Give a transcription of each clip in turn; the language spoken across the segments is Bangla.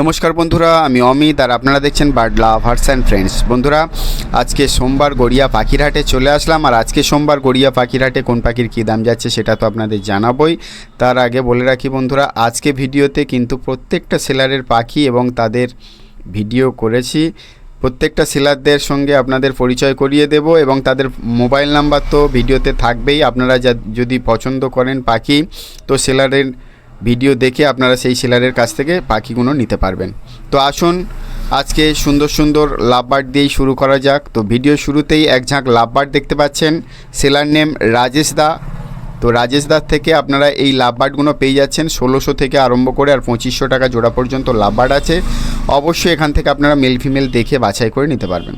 নমস্কার বন্ধুরা, আমি অমিত আর আপনারা দেখছেন বার্ড লাভার্স অ্যান্ড ফ্রেন্ডস বন্ধুরা, আজকে সোমবার গড়িয়া পাখিরহাটে চলে আসলাম আর আজকে সোমবার গড়িয়া পাখিরহাটে কোন পাখির কী দাম যাচ্ছে সেটা তো আপনাদের জানাবই। তার আগে বলে রাখি বন্ধুরা, আজকে ভিডিওতে কিন্তু প্রত্যেকটা সেলারের পাখি এবং তাদের ভিডিও করেছি। প্রত্যেকটা সেলারদের সঙ্গে আপনাদের পরিচয় করিয়ে দেব এবং তাদের মোবাইল নাম্বার তো ভিডিওতে থাকবেই। আপনারা যদি পছন্দ করেন পাখি, তো সেলারের ভিডিও দেখে আপনারা সেই সেলারের কাছ থেকে পাখিগুলো নিতে পারবেন। তো আসুন, আজকে সুন্দর সুন্দর লাভবার্ড দিয়েই শুরু করা যাক। তো ভিডিও শুরুতেই এক ঝাঁক লাভবার্ড দেখতে পাচ্ছেন। সেলার নেম রাজেশ দা। তো রাজেশ দার থেকে আপনারা এই লাভবার্ডগুলো পেয়ে যাচ্ছেন। ষোলোশো থেকে আরম্ভ করে আর পঁচিশশো টাকা জোড়া পর্যন্ত লাভবার্ড আছে। অবশ্যই এখান থেকে আপনারা মেল ফিমেল দেখে বাছাই করে নিতে পারবেন।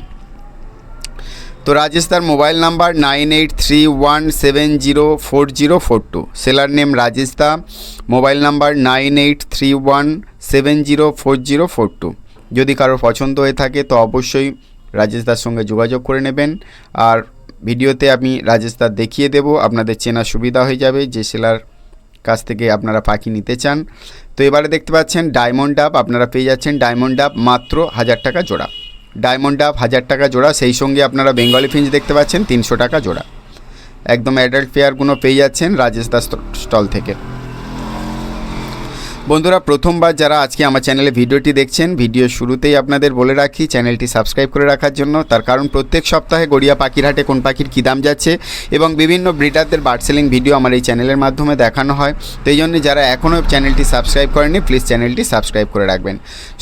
তো রাজেশ দার mobile number nine eight three one seven zero four zero four two. Seller name Rajesh da mobile number nine eight three one seven zero four zero four two. যদি কারোর পছন্দ হয়ে থাকে তো অবশ্যই রাজেশ দার সঙ্গে যোগাযোগ করে নেবেন। আর ভিডিওতে আমি রাজেশ দার দেখিয়ে দেব, আপনাদের চেনা সুবিধা হয়ে যাবে যে সেলার কাছ থেকে আপনারা পাখি নিতে চান। তো এবারে দেখতে পাচ্ছেন ডায়মন্ড ডাব আপনারা পেয়ে যাচ্ছেন ডায়মন্ড ডাব মাত্র হাজার টাকা জোড়া। ডায়মন্ড ডাব হাজার টাকা জোড়া, সেই সঙ্গে আপনারা বেঙ্গলি ফিঞ্চ দেখতে পাচ্ছেন, তিনশো টাকা জোড়া। একদম অ্যাডাল্ট পেয়ারগুলো পেয়ে যাচ্ছেন রাজেশ দাস স্টল থেকে। বন্ধুরা, প্রথমবার যারা আজকে আমার চ্যানেলে ভিডিওটি দেখছেন ভিডিও শুরুতেই আপনাদের বলে রাখি চ্যানেলটি সাবস্ক্রাইব করে রাখার জন্য, তার কারণ প্রত্যেক সপ্তাহে গড়িয়া পাখির হাটে কোন পাখির কী দাম যাচ্ছে এবং বিভিন্ন ব্রিডারদের বার্ড সেলিং ভিডিও আমার এই চ্যানেলের মাধ্যমে দেখানো হয়। তো এই জন্য যারা এখনও চ্যানেলটি সাবস্ক্রাইব করেনি প্লিজ চ্যানেলটি সাবস্ক্রাইব করে রাখবেন।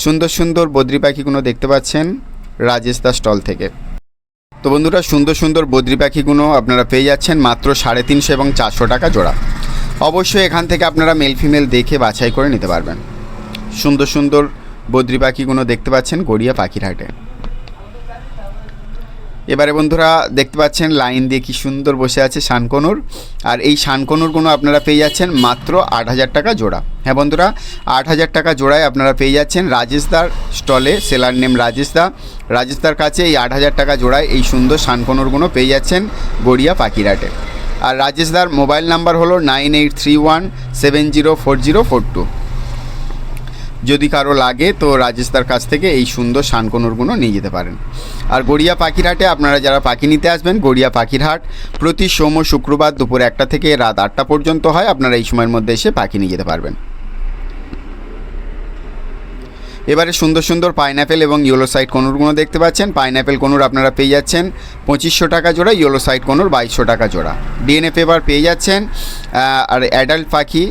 সুন্দর সুন্দর বদ্রি পাখিগুলো দেখতে পাচ্ছেন। রাজেশ দা স্টল থেকে। তো বন্ধুরা, সুন্দর সুন্দর বদ্রি পাখিগুলো আপনারা পেয়ে যাচ্ছেন মাত্র সাড়ে তিনশো এবং চারশো টাকা জোড়া। অবশ্যই এখান থেকে আপনারা মেল ফিমেল দেখে বাছাই করে নিতে পারবেন। সুন্দর সুন্দর বদ্রি পাখিগুলো দেখতে পাচ্ছেন গড়িয়া পাখির হাটে। এবারে বন্ধুরা দেখতে পাচ্ছেন লাইন দিয়ে কি সুন্দর বসে আছে শানকনুর। আর এই শানকনুরগুলো আপনারা পেয়ে যাচ্ছেন মাত্র আট হাজার টাকা জোড়া। হ্যাঁ বন্ধুরা, আট হাজার টাকা জোড়ায় আপনারা পেয়ে যাচ্ছেন রাজেশদার স্টলে, সেলার নেম রাজেশদা রাজেশদার কাছে এই আট হাজার টাকা জোড়ায় এই সুন্দর শানকনুরগুলো পেয়ে যাচ্ছেন গড়িয়া পাখিরাটে। আর রাজেশদার মোবাইল নাম্বার হলো nine eight three one seven zero four zero four two. যদি কারও লাগে, তো রাজেশদার কাছ থেকে এই সুন্দর শানকনুরগুলো নিয়ে যেতে পারেন। আর গড়িয়া পাখিরহাটে আপনারা যারা পাখি নিতে আসবেন, গড়িয়া পাখিরহাট প্রতি সোম শুক্রবার দুপুর একটা থেকে রাত আটটা পর্যন্ত হয়, আপনারা এই সময়ের মধ্যে এসে পাখি নিয়ে যেতে পারবেন। এবারে সুন্দর সুন্দর পাইনঅ্যাপেল এবং ইয়েলো সাইড কনুরগুলো দেখতে পাচ্ছেন। পাইনঅ্যাপেল কনুর আপনারা পেয়ে যাচ্ছেন পঁচিশশো টাকা জোড়া, ইয়েলো সাইড কনুর বাইশশো টাকা জোড়া। ডিএনএ পেপার পেয়ে যাচ্ছেন আর অ্যাডাল্ট পাখি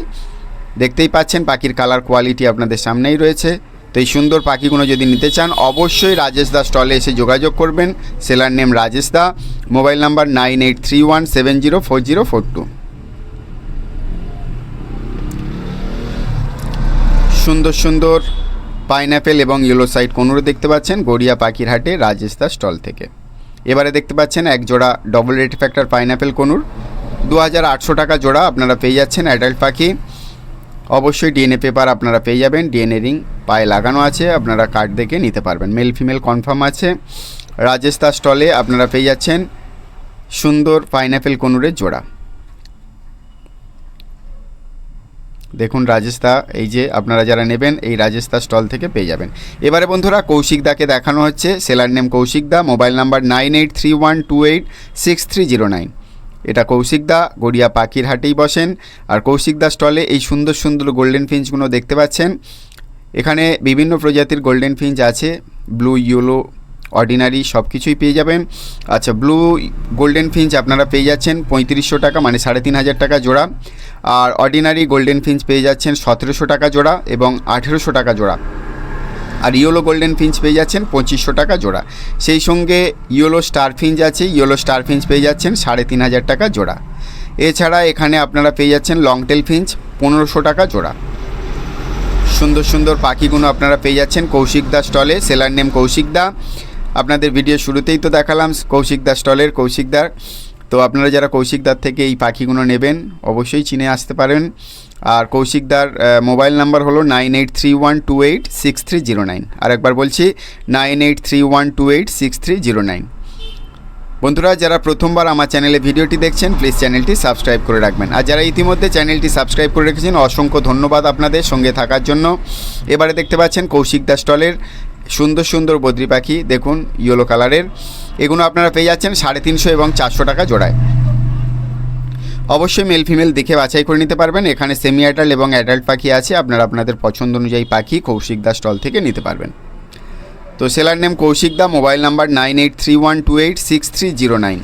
দেখতেই পাচ্ছেন, পাখির কালার কোয়ালিটি আপনাদের সামনেই রয়েছে। তো এই সুন্দর পাখিগুলো যদি নিতে চান, অবশ্যই রাজেশ দা স্টলে এসে যোগাযোগ করবেন। Seller name Rajesh da mobile number nine eight three one seven zero four zero four two সুন্দর সুন্দর পাইনঅ্যাপেল এবং ইয়েলো সাইড কোনুর দেখতে পাচ্ছেন, গড়িয়া পাখির হাটে রাজেশ দা স্টল থেকে। এবারে দেখতে পাচ্ছেন, এক জোড়া double red factor pineapple conure. দু হাজার আটশো টাকা জোড়া আপনারা পেয়ে যাচ্ছেন অ্যাডাল্ট পাখি। অবশ্যই ডিএনএ পেপার আপনারা পেয়ে যাবেন। ডিএনএ রিং পায়ে লাগানো আছে, আপনারা কার্ড দেখে নিতে পারবেন। মেল ফিমেল কনফার্ম আছে। রাজেশ দা স্টলে আপনারা পেয়ে যাচ্ছেন সুন্দর পাইনঅ্যাপেল কোনুরের জোড়া। দেখুন রাজেশদা এই যে আপনারা যারা নেবেন, এই রাজেশদা স্টল থেকে পেয়ে যাবেন। এবারে বন্ধুরা, কৌশিক দাকে দেখানো হচ্ছে। Seller name Kaushik da mobile number nine eight three one two eight six three zero nine এটা কৌশিক দা, গড়িয়া পাখির হাটেই বসেন। আর কৌশিক দা স্টলে এই সুন্দর সুন্দর গোল্ডেন ফিঞ্চগুলো দেখতে পাচ্ছেন। এখানে বিভিন্ন প্রজাতির গোল্ডেন ফিঞ্চ আছে। ব্লু, ইয়েলো, অর্ডিনারি সব কিছুই পেয়ে যাবেন। আচ্ছা ব্লু গোল্ডেন ফিঞ্চ আপনারা পেয়ে যাচ্ছেন পঁয়ত্রিশশো টাকা মানে সাড়ে তিন হাজার টাকা জোড়া। আর অর্ডিনারি গোল্ডেন ফিঞ্চ পেয়ে যাচ্ছেন সতেরোশো টাকা জোড়া এবং আঠেরোশো টাকা জোড়া। আর ইয়েলো গোল্ডেন ফিঞ্চ পেয়ে যাচ্ছেন পঁচিশশো টাকা জোড়া। সেই সঙ্গে ইয়েলো স্টার ফিঞ্চ আছে, ইয়েলো স্টার ফিঞ্চ পেয়ে যাচ্ছেন সাড়ে তিন হাজার টাকা জোড়া। এছাড়া এখানে আপনারা পেয়ে যাচ্ছেন লংটেল ফিঞ্চ, পনেরোশো টাকা জোড়া। সুন্দর সুন্দর পাখিগুলো আপনারা পেয়ে যাচ্ছেন কৌশিক দা স্টলে, সেলার নেম কৌশিক দা। আপনাদের ভিডিও শুরুতেই তো দেখালাম, কৌশিক দা স্টলের কৌশিক দার। তো আপনারা যারা কৌশিক দার থেকে এই পাখিগুলো নেবেন, অবশ্যই চিনে আসতে পারেন। আর কৌশিকদার মোবাইল নাম্বার হলো nine eight three one two eight six three zero nine. আর একবার বলছি, nine eight three one two eight six three zero nine. বন্ধুরা, যারা প্রথমবার আমার চ্যানেলে ভিডিওটি দেখছেন, প্লিজ চ্যানেলটি সাবস্ক্রাইব করে রাখবেন। আর যারা ইতিমধ্যে চ্যানেলটি সাবস্ক্রাইব করে রেখেছেন, অসংখ্য ধন্যবাদ আপনাদের সঙ্গে থাকার জন্য। এবারে দেখতে পাচ্ছেন কৌশিক দাস স্টলের সুন্দর সুন্দর বদ্রি পাখি। দেখুন, ইয়েলো কালারের। এগুলো আপনারা পেয়ে যাচ্ছেন সাড়ে তিনশো এবং চারশো টাকা জোড়ায়। অবশ্যই মেল ফিমেল দেখে বাছাই করে নিতে পারবেন। এখানে সেমি অ্যাডাল্ট এবং অ্যাডাল্ট পাখি আছে। আপনারা আপনাদের পছন্দ অনুযায়ী পাখি কৌশিক দাস স্টল থেকে নিতে পারবেন। তো seller name Kaushik da mobile number nine eight three one two eight six three zero nine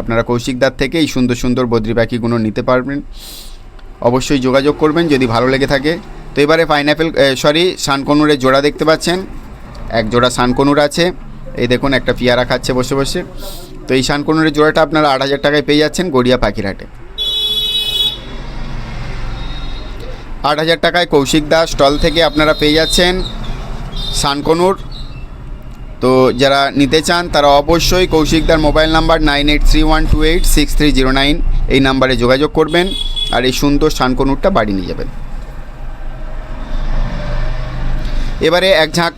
আপনারা কৌশিক দার থেকে এই সুন্দর সুন্দর বদ্রি পাখিগুলো নিতে পারবেন। অবশ্যই যোগাযোগ করবেন যদি ভালো লেগে থাকে। তো এবারে পাইনঅ্যাপেল সরি সানকনুরের জোড়া দেখতে পাচ্ছেন। এক জোড়া সানকনুর আছে। এই দেখুন, একটা পিয়ারা খাচ্ছে বসে বসে। তো এই সানকনুরের জোড়াটা আপনারা আট হাজার টাকায় পেয়ে যাচ্ছেন গড়িয়া পাখিরহাটে। আট হাজার টাকায় কৌশিক দাস স্টল থেকে আপনারা পেয়ে যাচ্ছেন সানকনুর তো যারা নিতে চান, তারা অবশ্যই কৌশিকদার mobile number nine eight three one two eight six three zero nine এই নাম্বারে যোগাযোগ করবেন আর এই সুন্দর সানকনুরটা বাড়ি নিয়ে যাবেন। এবারে এক ঝাঁক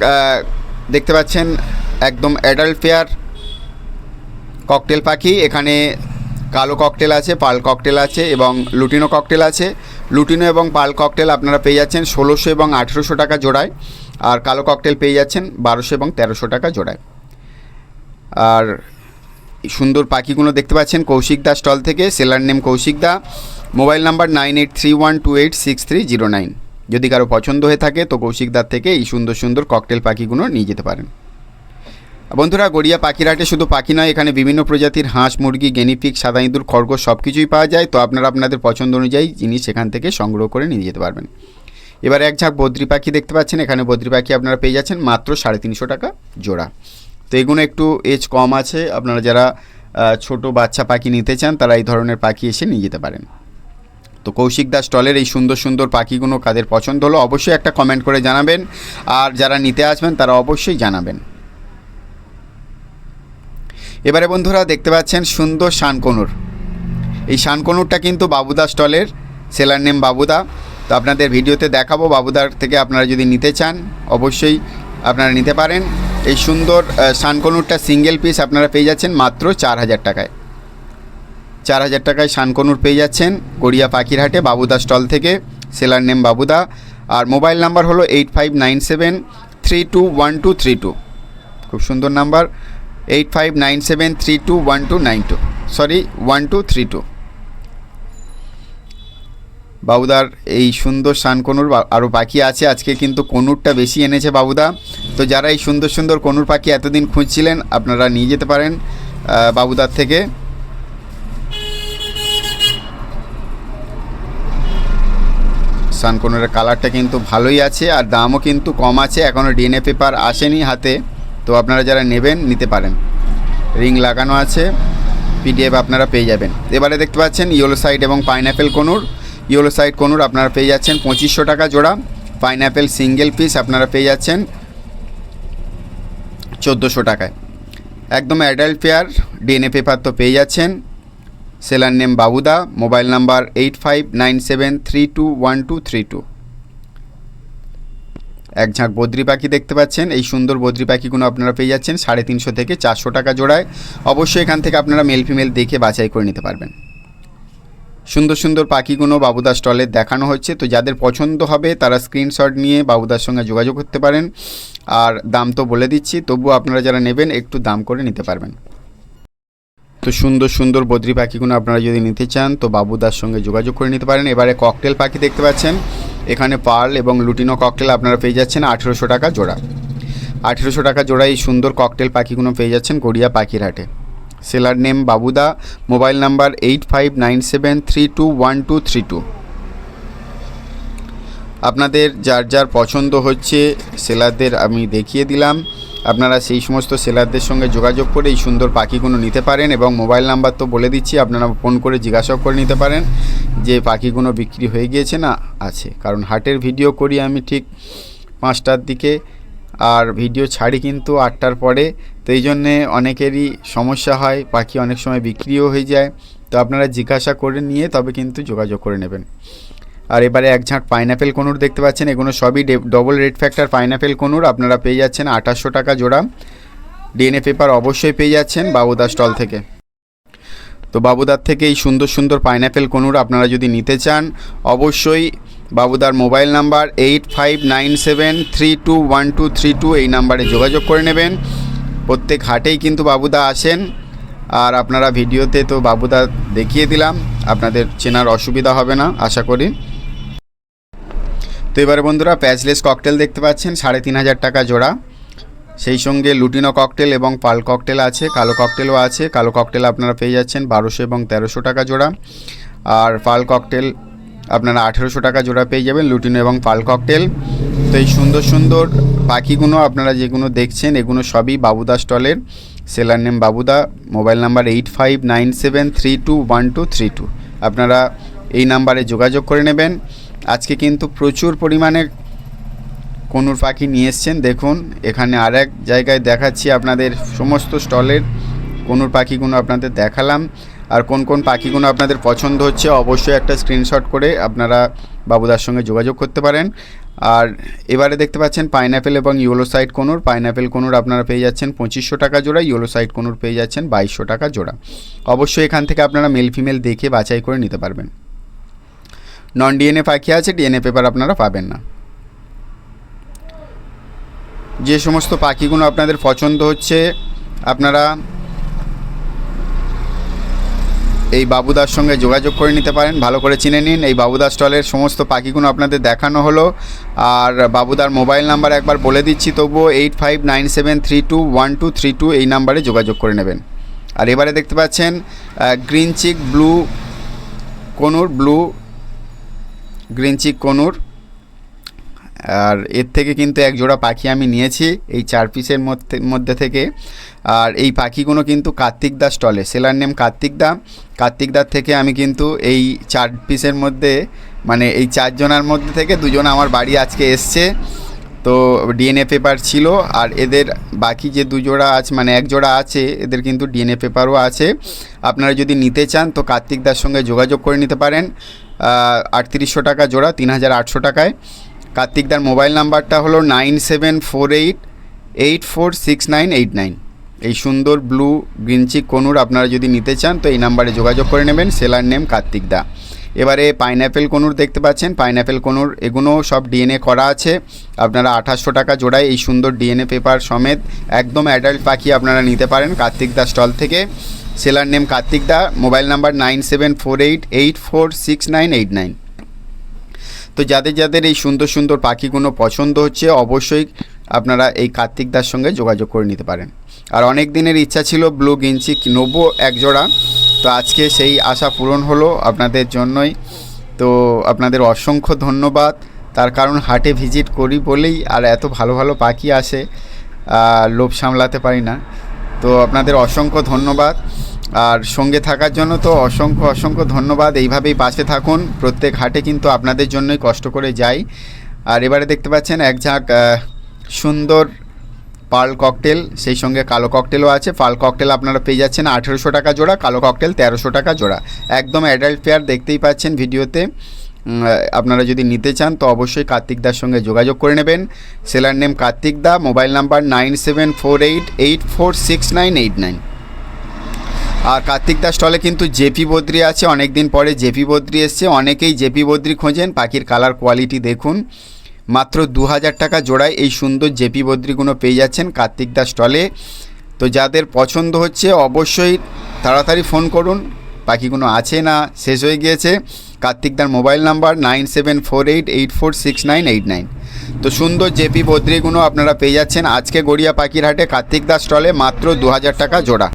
দেখতে পাচ্ছেন একদম অ্যাডাল্ট পেয়ার ককটেল পাখি, এখানে কালো ককটেল আছে, পাল ককটেল আছে এবং লুটিনো ককটেল আছে। লুটিনো এবং পাল ককটেল আপনারা পেয়ে যাচ্ছেন ষোলোশো এবং আঠেরোশো টাকা জোড়ায় আর কালো ককটেল পেয়ে যাচ্ছেন বারোশো এবং তেরোশো টাকা জোড়ায়। আর সুন্দর পাখিগুলো দেখতে পাচ্ছেন কৌশিক দা স্টল থেকে, seller name Kaushik da. Mobile number nine eight three one two eight six three zero nine. যদি কারও পছন্দ হয়ে থাকে তো কৌশিক দার থেকে এই সুন্দর সুন্দর ককটেল পাখিগুলো নিয়ে যেতে পারেন। বন্ধুরা, গড়িয়া পাখিরহাটে শুধু পাখি নয়, এখানে বিভিন্ন প্রজাতির হাঁস, মুরগি গেনিফিক সাদা ইঁদুর, খরগোশ সব কিছুই পাওয়া যায়। তো আপনারা আপনাদের পছন্দ অনুযায়ী জিনিস এখান থেকে সংগ্রহ করে নিয়ে যেতে পারবেন। এবার এক ঝাঁক বদ্রি পাখি দেখতে পাচ্ছেন। এখানে বদ্রি পাখি আপনারা পেয়ে যাচ্ছেন মাত্র সাড়ে তিনশো টাকা জোড়া। তো এগুলো একটু এজ কম আছে। আপনারা যারা ছোট বাচ্চা পাখি নিতে চান, তারা এই ধরনের পাখি এসে নিয়ে যেতে পারেন। তো কৌশিক দাস স্টলের এই সুন্দর সুন্দর পাখিগুলো কাদের পছন্দ হলো, অবশ্যই একটা কমেন্ট করে জানাবেন। আর যারা নিতে আসবেন, তারা অবশ্যই জানাবেন। এবারে বন্ধুরা দেখতে পাচ্ছেন সুন্দর শানকনুর। এই শানকনুরটা কিন্তু বাবুদা স্টলের সেলার নেম বাবুদা। তো আপনাদের ভিডিওতে দেখাবো, বাবুদার থেকে আপনারা যদি নিতে চান, অবশ্যই আপনারা নিতে পারেন। এই সুন্দর শানকনুরটা সিঙ্গেল পিস আপনারা পেয়ে যাচ্ছেন মাত্র চার হাজার টাকায়। চার হাজার টাকায় শানকনুর পেয়ে যাচ্ছেন গড়িয়া পাখিরহাটে বাবুদা স্টল থেকে সেলার নেম বাবুদা। আর মোবাইল নাম্বার হলো eight five nine seven three two one two three two খুব সুন্দর number. Eight five nine seven three two one two nine two sorry one two three two বাবুদার এই সুন্দর শানকনুর আরও পাখি আছে, আজকে কিন্তু কনুরটা বেশি এনেছে বাবুদা। তো যারা এই সুন্দর সুন্দর কনুর পাখি এতদিন খুঁজছিলেন, আপনারা নিয়ে যেতে পারেন বাবুদার থেকে। সানকনুরের কালারটা কিন্তু ভালোই আছে, আর দামও কিন্তু কম আছে এখনও ডিএনএ পেপার আসেনি হাতে। তো আপনারা যারা নেবেন, নিতে পারেন। রিং লাগানো আছে, পিডিএফ আপনারা পেয়ে যাবেন। এবারে দেখতে পাচ্ছেন ইয়েলো সাইড এবং pineapple conure. Yellow side conure আপনারা পেয়ে যাচ্ছেন পঁচিশশো টাকা জোড়া। পাইনঅ্যাপেল সিঙ্গেল পিস আপনারা পেয়ে যাচ্ছেন চোদ্দোশো টাকায়। একদম অ্যাডাল্ট পেয়ার ডিএনএ পেপার তো পেয়ে যাচ্ছেন। Seller name Babuda mobile number eight five nine seven three two one two three two এক ঝাঁক বদ্রি পাখি দেখতে পাচ্ছেন। এই সুন্দর বদ্রি পাখিগুলো আপনারা পেয়ে যাচ্ছেন সাড়ে তিনশো থেকে চারশো টাকা জোড়ায়। অবশ্যই এখান থেকে আপনারা মেল ফিমেল দেখে বাছাই করে নিতে পারবেন। সুন্দর সুন্দর পাখিগুলো বাবুদা স্টলে দেখানো হচ্ছে। তো যাদের পছন্দ হবে তারা স্ক্রিনশট নিয়ে বাবুদার সঙ্গে যোগাযোগ করতে পারেন। আর দাম তো বলে দিচ্ছি, তবুও আপনারা যারা নেবেন একটু দাম করে নিতে পারবেন। তো সুন্দর সুন্দর বদ্রি পাখিগুলো আপনারা যদি নিতে চান, তো বাবুদার সঙ্গে যোগাযোগ করে নিতে পারেন। এবারে ককটেল পাখি দেখতে পাচ্ছেন। এখানে পার্ল এবং লুটিনো ককটেল আপনারা পেয়ে যাচ্ছেন আঠেরোশো টাকা জোড়া। আঠেরোশো টাকা জোড়া এই সুন্দর ককটেল পাখিগুলো পেয়ে যাচ্ছেন Garia পাখিরহাটে। Seller name Babuda mobile number eight five nine seven three two one two three two আপনাদের যার যার পছন্দ হচ্ছে সেলারদের আমি দেখিয়ে দিলাম। আপনারা সেই সমস্ত সেলারদের সঙ্গে যোগাযোগ করে এই সুন্দর পাখিগুলো নিতে পারেন এবং মোবাইল নাম্বার তো বলে দিচ্ছি, আপনারা ফোন করে জিজ্ঞাসা করে নিতে পারেন যে পাখিগুলো বিক্রি হয়ে গিয়েছে না আছে। কারণ হাটের ভিডিও করি আমি ঠিক পাঁচটার দিকে আর ভিডিও ছাড়ি কিন্তু আটটার পরে। তো এই জন্যে অনেকেরই সমস্যা হয়, পাখি অনেক সময় বিক্রিও হয়ে যায়। তো আপনারা জিজ্ঞাসা করে নিয়ে তবে কিন্তু যোগাযোগ করে নেবেন। আর এবারে এক ঝাঁক পাইনাপেল কনুর দেখতে পাচ্ছেন, এগুলো সবই double red factor pineapple conure, আপনারা পেয়ে যাচ্ছেন আঠাশশো টাকা জোড়া। ডিএনএ পেপার অবশ্যই পেয়ে যাচ্ছেন বাবুদা স্টল থেকে। তো বাবুদার থেকে এই সুন্দর সুন্দর পাইনাপেল কনুর আপনারা যদি নিতে চান, অবশ্যই বাবুদার mobile number eight five nine seven three two one two three two এই নাম্বারে যোগাযোগ করে নেবেন। প্রত্যেক হাটেই কিন্তু বাবুদা আসেন। আর আপনারা ভিডিওতে তো বাবুদা দেখিয়ে দিলাম, আপনাদের চেনার অসুবিধা হবে না, আশা করি। তো এবারে বন্ধুরা প্যাচলেস ককটেল দেখতে পাচ্ছেন, সাড়ে তিন হাজার টাকা জোড়া। সেই সঙ্গে লুটিনো ককটেল এবং পাল ককটেল আছে, কালো ককটেলও আছে। কালো ককটেল আপনারা পেয়ে যাচ্ছেন বারোশো এবং তেরোশো টাকা জোড়া। আর পাল ককটেল আপনারা আঠেরোশো টাকা জোড়া পেয়ে যাবেন লুটিনো এবং পাল ককটেল। তো এই সুন্দর সুন্দর পাখিগুলো আপনারা যেগুলো দেখছেন এগুলো সবই বাবুদা স্টলের। Seller name Babuda, mobile number eight five nine seven three two one two three two. আপনারা এই নাম্বারে যোগাযোগ করে নেবেন। আজকে কিন্তু প্রচুর পরিমাণে কনুর পাখি নিয়ে এসছেন। দেখুন, এখানে আর এক জায়গায় দেখাচ্ছি আপনাদের সমস্ত স্টলের কনুর পাখিগুলো আপনাদের দেখালাম। আর কোন কোন পাখিগুলো আপনাদের পছন্দ হচ্ছে অবশ্যই একটা স্ক্রিনশট করে আপনারা বাবুদার সঙ্গে যোগাযোগ করতে পারেন। আর এবারে দেখতে পাচ্ছেন পাইনাপেল এবং yellow side conure. Pineapple conure আপনারা পেয়ে যাচ্ছেন পঁচিশশো টাকা জোড়া ইয়েলো সাইড কনুর পেয়ে যাচ্ছেন বাইশশো টাকা জোড়া। অবশ্যই এখান থেকে আপনারা মেল ফিমেল দেখে বাছাই করে নিতে পারবেন। নন ডিএনএ পাখি আছে ডিএনএ পেপার আপনারা পাবেন না। যে সমস্ত পাখিগুলো আপনাদের পছন্দ হচ্ছে, আপনারা এই বাবুদার সঙ্গে যোগাযোগ করে নিতে পারেন, ভালো করে চিনে নিন। এই বাবুদার স্টলের সমস্ত পাখিগুলো আপনাদের দেখানো হলো। আর বাবুদার মোবাইল নাম্বার একবার বলে দিচ্ছি, তবুও eight five nine seven three two one two three two এই নাম্বারে যোগাযোগ করে নেবেন। আর এবারে দেখতে পাচ্ছেন green cheek, blue, conure, blue green cheek conure. আর এর থেকে কিন্তু এক জোড়া পাখি আমি নিয়েছি এই চার পিসের মধ্যে মধ্যে থেকে। আর এই পাখিগুলো কিন্তু কার্তিক দা স্টলে সেলার নেম কার্তিক দা। কার্তিক দার থেকে আমি কিন্তু এই চার পিসের মধ্যে মানে এই চারজনের মধ্যে থেকে দুজন আমার বাড়ি আজকে এসছে। তো ডিএনএ পেপার ছিল। আর এদের বাকি যে দু জোড়া আছে মানে এক জোড়া আছে, এদের কিন্তু ডিএনএ পেপারও আছে। আপনারা যদি নিতে চান তো কার্তিক দার সঙ্গে যোগাযোগ করে নিতে পারেন। আটত্রিশশো টাকা জোড়া তিন হাজার আটশো টাকায়। কার্তিকদার মোবাইল নাম্বারটা হলো nine seven four eight eight four six nine eight nine. এই সুন্দর ব্লু গ্রিনচিক কনুর আপনারা যদি নিতে চান, তো এই নাম্বারে যোগাযোগ করে নেবেন। Seller name Kartik da. এবারে পাইনঅ্যাপেল কনুর দেখতে পাচ্ছেন। পাইনঅ্যাপেল কনুর এগুলো সব ডিএনএ করা আছে। আপনারা আঠাশশো টাকা জোড়ায় এই সুন্দর ডিএনএ পেপার সমেত একদম অ্যাডাল্ট পাখি আপনারা নিতে পারেন কার্তিক দা স্টল থেকে। Seller name Kartik da, mobile number nine seven four eight eight four six nine eight nine. তো যাদের যাদের এই সুন্দর সুন্দর পাখিগুলো পছন্দ হচ্ছে, অবশ্যই আপনারা এই কার্তিক দার সঙ্গে যোগাযোগ করে নিতে পারেন। আর অনেক দিনের ইচ্ছা ছিল ব্লু গিঞ্চি নেব এক জোড়া তো আজকে সেই আশা পূরণ হলো আপনাদের জন্যই। তো আপনাদের অসংখ্য ধন্যবাদ। তার কারণ হাটে ভিজিট করি বলেই আর এত ভালো ভালো পাখি আসে লোভ সামলাতে পারি না। তো আপনাদের অসংখ্য ধন্যবাদ। আর সঙ্গে থাকার জন্য তো অসংখ্য অসংখ্য ধন্যবাদ। এইভাবেই পাশে থাকুন। প্রত্যেক হাটে কিন্তু আপনাদের জন্যই কষ্ট করে যাই। আর এবারে দেখতে পাচ্ছেন এক ঝাঁক সুন্দর পার্ল ককটেল, সেই সঙ্গে কালো ককটেলও আছে। পার্ল ককটেল আপনারা পেয়ে যাচ্ছেন আঠেরোশো টাকা জোড়া, কালো ককটেল তেরোশো টাকা জোড়া। একদম অ্যাডাল্ট পেয়ার দেখতেই পাচ্ছেন ভিডিওতে। আপনারা যদি নিতে চান তো অবশ্যই কার্তিক দার সঙ্গে যোগাযোগ করে নেবেন। Seller name Kartik da, mobile number nine seven four eight eight four six nine eight nine. আর কার্তিক দাস স্টলে কিন্তু জেপি বদ্রি আছে অনেক দিন পরে জেপি বদ্রি এসছে। অনেকেই জেপি বদ্রি খোঁজেন, পাখির কালার কোয়ালিটি দেখুন। মাত্র দু হাজার টাকা জোড়ায় এই সুন্দর জেপি বদ্রিগুলো পেয়ে যাচ্ছেন কার্তিক দাস স্টলে তো যাদের পছন্দ হচ্ছে অবশ্যই তাড়াতাড়ি ফোন করুন, পাখিগুলো আছে না, শেষ হয়ে গিয়েছে। কার্তিকদার mobile number nine seven four eight eight four six nine eight nine তো সুন্দর জেপি বদ্রিগুলো আপনারা পেয়ে যাচ্ছেন আজকে গড়িয়া পাখির হাটে কার্তিক দাস স্টলে মাত্র দু হাজার টাকা জোড়া।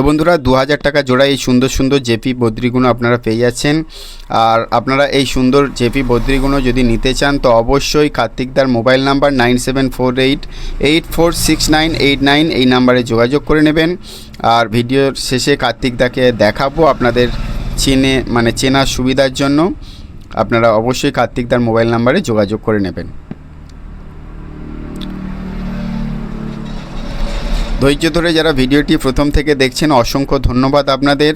তো বন্ধুরা দু হাজার টাকা জোড়া এই সুন্দর সুন্দর জেপি বদ্রিগুলো আপনারা পেয়ে যাচ্ছেন। আর আপনারা এই সুন্দর জেপি বদ্রিগুলো যদি নিতে চান, তো অবশ্যই কার্তিকদার mobile number nine seven four eight eight four six nine, eight nine এই নাম্বারে যোগাযোগ করে নেবেন। আর ভিডিওর শেষে কার্তিকদাকে দেখাবো আপনাদের চেনে মানে চেনার সুবিধার জন্য। আপনারা অবশ্যই কার্তিকদার মোবাইল নাম্বারে যোগাযোগ করে নেবেন। ধৈর্য ধরে যারা ভিডিওটি প্রথম থেকে দেখছেন, অসংখ্য ধন্যবাদ আপনাদের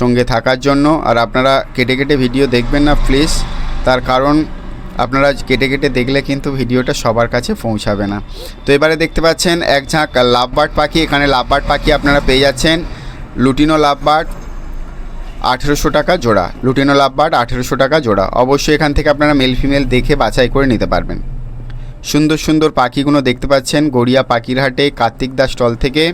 সঙ্গে থাকার জন্য। আর আপনারা কেটে কেটে ভিডিও দেখবেন না, প্লিজ। তার কারণ, আপনারা কেটে কেটে দেখলে কিন্তু ভিডিওটা সবার কাছে পৌঁছাবে না। তো এবারে দেখতে পাচ্ছেন, এক ঝাঁক লাভবার্ড পাখি। এখানে লাভবার্ড পাখি আপনারা পেয়ে যাচ্ছেন। লুটিনো লাভবার্ড, আঠেরোশো টাকা জোড়া। লুটিনো লাভবার্ড, আঠেরোশো টাকা জোড়া। অবশ্যই এখান থেকে আপনারা মেল ফিমেল দেখে বাছাই করে নিতে পারবেন। সুন্দর সুন্দর পাখিগুলো দেখতে পাচ্ছেন। গড়িয়া পাখিরহাটে কার্তিক দাস স্টল থেকে।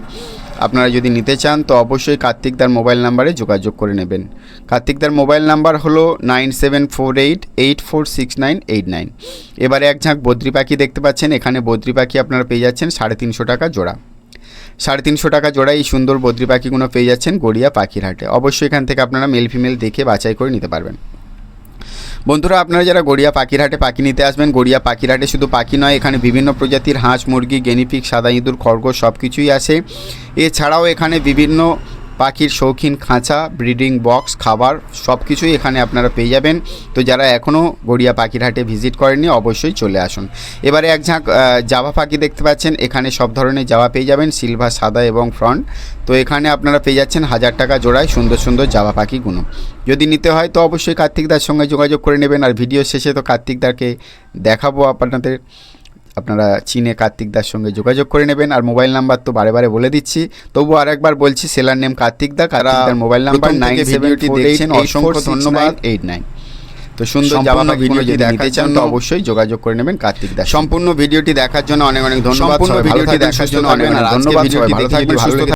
আপনারা যদি নিতে চান, তো অবশ্যই কার্তিকদার মোবাইল নাম্বারে যোগাযোগ করে নেবেন। কার্তিকদার মোবাইল নাম্বার হলো nine seven four eight eight four six nine eight nine. এবারে এক ঝাঁক বদ্রি পাখি দেখতে পাচ্ছেন। এখানে বদ্রি পাখি আপনারা পেয়ে যাচ্ছেন সাড়ে তিনশো টাকা জোড়া। সাড়ে তিনশো টাকা জোড়া এই সুন্দর বদ্রি পাখিগুলো পেয়ে যাচ্ছেন গড়িয়া পাখির হাটে অবশ্যই এখান থেকে আপনারা মেল ফিমেল দেখে বাছাই করে নিতে পারবেন। বন্ধুরা, আপনারা যারা গড়িয়া পাখিরহাটে পাখি নিতে আসবেন, গড়িয়া পাখিরহাটে শুধু পাখি নয়, এখানে বিভিন্ন প্রজাতির হাঁস, মুরগি গেনিফিক সাদা ইঁদুর, খরগোশ সব কিছুই আছে। এছাড়াও এখানে বিভিন্ন পাখির শৌখিন খাঁচা ব্রিডিং বক্স খাবার সব কিছুই এখানে আপনারা পেয়ে যাবেন। তো যারা এখনও গড়িয়া পাখিরহাটে ভিজিট করেননি, অবশ্যই চলে আসুন। এবারে এক ঝাঁক জাভা পাখি দেখতে পাচ্ছেন। এখানে সব ধরনের জাভা পেয়ে যাবেন সিলভার সাদা এবং ফ্রন্ট তো এখানে আপনারা পেয়ে যাচ্ছেন হাজার টাকা জোড়ায় সুন্দর সুন্দর জাভা পাখিগুলো। যদি নিতে হয় তো অবশ্যই কার্তিকদার সঙ্গে যোগাযোগ করে নেবেন। আর ভিডিও শেষে তো কার্তিকদারকে দেখাবো আপনাদের। আপনারা চীনে কার্তিক দার সঙ্গে যোগাযোগ করে নেবেন। আর মোবাইল নাম্বার তো বারে বারে বলে দিচ্ছি। তবু আরেকবার বলছি seller name Kartik da Kartik mobile number nine seventy দেখছেন অসংখ্য ধন্যবাদ। এইট নাইন তো সুন্দর জামানো ভিডিও যদি দেখতে চান তো অবশ্যই যোগাযোগ করে নেবেন কার্তিক দাস সম্পূর্ণ ভিডিওটি দেখার জন্য অনেক অনেক ধন্যবাদ। সম্পূর্ণ ভিডিওটি দেখার জন্য অনেক অনেক ধন্যবাদ। ভিডিওটি সবাই ভালো দেখে থাকবেন, ভালো সুস্থ